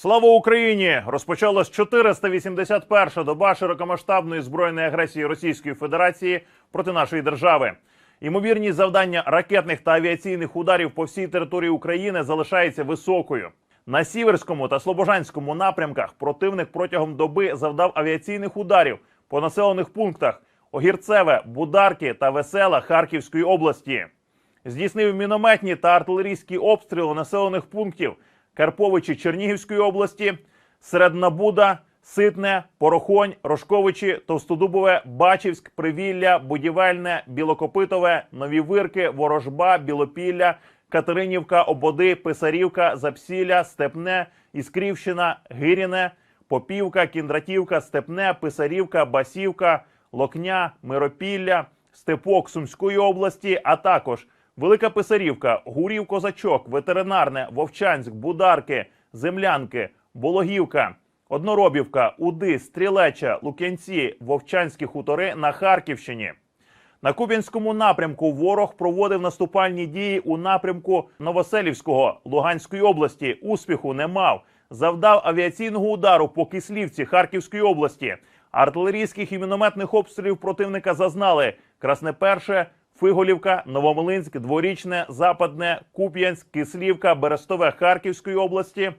Слава Україні! Розпочалась 481 доба широкомасштабної збройної агресії Російської Федерації проти нашої держави. Ймовірність завдання ракетних та авіаційних ударів по всій території України залишається високою. На сіверському та слобожанському напрямках противник протягом доби завдав авіаційних ударів по населених пунктах Огірцеве, Бударки та Весела Харківської області. Здійснив мінометні та артилерійські обстріли населених пунктів Карповичі Чернігівської області, Середнабуда, Ситне, Порохонь, Рожковичі, Товстодубове, Бачівськ, Привілля, Будівельне, Білокопитове, Нові Вирки, Ворожба, Білопілля, Катеринівка, Ободи, Писарівка, Запсілля, Степне, Іскрівщина, Гиріне, Попівка, Кіндратівка, Степне, Писарівка, Басівка, Локня, Миропілля, Степок Сумської області, а також Велика Писарівка, Гурів Козачок, Ветеринарне, Вовчанськ, Бударки, Землянки, Бологівка, Одноробівка, Уди, Стрілеча, Лук'янці, Вовчанські хутори на Харківщині. На Куп'янському напрямку ворог проводив наступальні дії у напрямку Новоселівського Луганської області. Успіху не мав. Завдав авіаційного удару по Кислівці Харківської області. Артилерійських і мінометних обстрілів противника зазнали Красне Перше, Фиголівка, Новомилинськ, Дворічне, Западне, Куп'янськ, Кислівка, Берестове Харківської області,